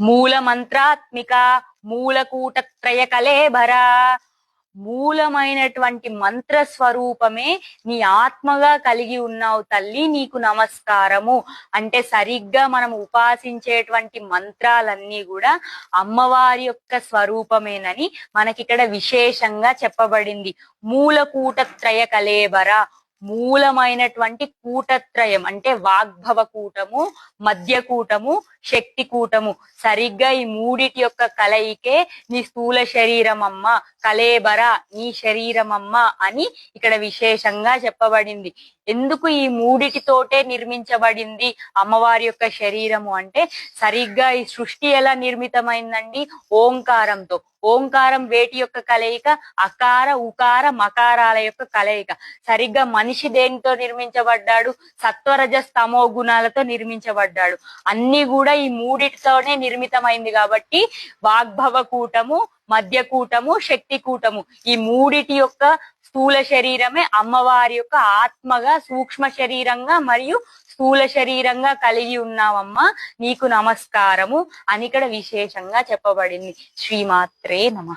మూల మంత్రాత్మిక మూలకూటత్రయ కలేబర మూలమైనటువంటి మంత్ర స్వరూపమే నీ ఆత్మగా కలిగి ఉన్నావు తల్లి నీకు నమస్కారము. అంటే సరిగ్గా మనం ఉపాసించేటువంటి మంత్రాలన్నీ కూడా అమ్మవారి యొక్క స్వరూపమేనని మనకి ఇక్కడ విశేషంగా చెప్పబడింది. మూలకూటత్రయ కలేబర మూలమైనటువంటి కూటత్రయం అంటే వాగ్భవ కూటము మధ్య కూటము శక్తి కూటము. సరిగ్గా ఈ మూడిటి యొక్క కలయికే నీ స్థూల శరీరం అమ్మ కలేబర నీ శరీరం అమ్మ అని ఇక్కడ విశేషంగా చెప్పబడింది. ఎందుకు ఈ మూడిటితోటే నిర్మించబడింది అమ్మవారి యొక్క శరీరము అంటే సరిగ్గా ఈ సృష్టి ఎలా నిర్మితమైందండి? ఓంకారంతో. ఓంకారం వేటి యొక్క కలయిక అకార ఉకార మకారాల యొక్క కలయిక. సరిగ్గా మనిషి దేనితో నిర్మించబడ్డాడు? సత్వరజ స్తమో గుణాలతో నిర్మించబడ్డాడు. అన్ని కూడా ఈ మూడిటితోనే నిర్మితమైంది కాబట్టి వాగ్భవ కూటము మధ్య కూటము శక్తి కూటము ఈ మూడిటి యొక్క స్థూల శరీరమే అమ్మవారి యొక్క ఆత్మగా సూక్ష్మ శరీరంగా మరియు స్థూల శరీరంగా కలిగి ఉన్నావమ్మా. నీకు నమస్కారము. అని ఇక్కడ విశేషంగా చెప్పబడింది. శ్రీమాత్రే నమ.